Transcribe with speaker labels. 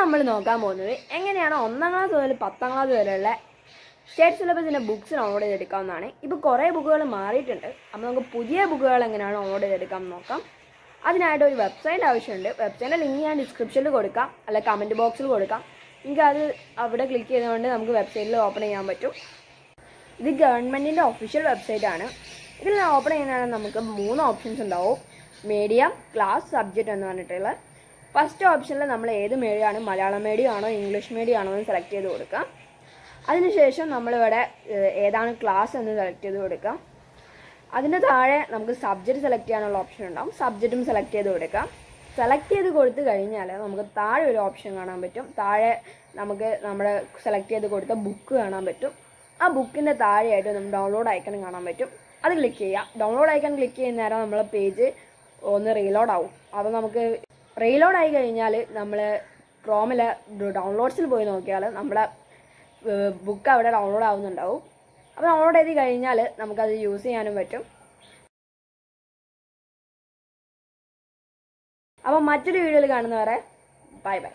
Speaker 1: നമ്മൾ നോക്കാൻ പോകുന്നത് എങ്ങനെയാണ് ഒന്നാം ക്ലാസ് മുതൽ പത്താം ക്ലാസ് വരെയുള്ള സ്റ്റേറ്റ് സിലബസിന്റെ ബുക്സ് ഡൗൺലോഡ് ചെയ്തെടുക്കാവുന്നതാണ്. ഇപ്പോൾ കുറേ ബുക്കുകൾ മാറിയിട്ടുണ്ട്. അപ്പോൾ നമുക്ക് പുതിയ ബുക്കുകൾ എങ്ങനെയാണ് ഡൗൺലോഡ് ചെയ്തെടുക്കാം നോക്കാം. അതിനായിട്ട് ഒരു വെബ്സൈറ്റ് ആവശ്യമുണ്ട്. വെബ്സൈറ്റിന്റെ ലിങ്ക് ഞാൻ ഡിസ്ക്രിപ്ഷനിൽ കൊടുക്കാം. അല്ല കമന്റ് ബോക്സിൽ കൊടുക്കാം. നിങ്ങൾക്ക് അത് അവിടെ ക്ലിക്ക് ചെയ്തുകൊണ്ട് നമുക്ക് വെബ്സൈറ്റിൽ ഓപ്പൺ ചെയ്യാൻ പറ്റും. ഇത് ഗവൺമെന്റിന്റെ ഒഫീഷ്യൽ വെബ്സൈറ്റ് ആണ്. ഇതിൽ ഓപ്പൺ ചെയ്യുന്നതാണ് നമുക്ക് മൂന്ന് ഓപ്ഷൻസ് ഉണ്ടാവും. മീഡിയം ക്ലാസ് സബ്ജക്റ്റ് എന്ന് പറഞ്ഞിട്ടുള്ള ഫസ്റ്റ് ഓപ്ഷനിൽ നമ്മൾ ഏത് മീഡിയം ആണ്? മലയാളം മീഡിയം ആണോ? ഇംഗ്ലീഷ് മീഡിയം ആണോ എന്ന് സെലക്ട് ചെയ്ത് കൊടുക്കാം അതിനുശേഷം നമ്മളിവിടെ ഏതാണ് ക്ലാസ് എന്ന് സെലക്ട് ചെയ്ത് കൊടുക്കാം അതിന്റെ താഴെ നമുക്ക് സബ്ജക്റ്റ് സെലക്ട് ചെയ്യാനുള്ള ഓപ്ഷൻ ഉണ്ടാവും. സബ്ജക്റ്റും സെലക്ട് ചെയ്ത് കൊടുക്കാം സെലക്ട് ചെയ്ത് കൊടുത്തു കഴിഞ്ഞാൽ നമുക്ക് താഴെ ഒരു ഓപ്ഷൻ കാണാൻ പറ്റും. താഴെ നമുക്ക് നമ്മുടെ സെലക്ട് ചെയ്ത് കൊടുത്ത ബുക്ക് കാണാൻ പറ്റും. ആ ബുക്കിന്റെ താഴെയായിട്ട് നമുക്ക് ഡൗൺലോഡ് ഐക്കൺ കാണാൻ പറ്റും. അത് ക്ലിക്ക് ചെയ്യാം. ഡൗൺലോഡ് ഐക്കൺ ക്ലിക്ക് ചെയ്യുന്ന നേരം നമ്മളെ പേജ് ഒന്ന് റീലോഡ് ആവും. അപ്പോൾ നമുക്ക് റീലോഡ് ആയി കഴിഞ്ഞാൽ നമ്മൾ ക്രോമിൽ ഡൗൺലോഡ്സിൽ പോയി നോക്കിയാൽ നമ്മുടെ ബുക്ക് അവിടെ ഡൗൺലോഡ് ആവുന്നുണ്ടാവും. അപ്പോൾ ഡൗൺലോഡ് ചെയ്ത് കഴിഞ്ഞാൽ നമുക്കത് യൂസ് ചെയ്യാനും പറ്റും. അപ്പോൾ മറ്റൊരു വീഡിയോയിൽ കാണുന്നവരെ ബൈ ബൈ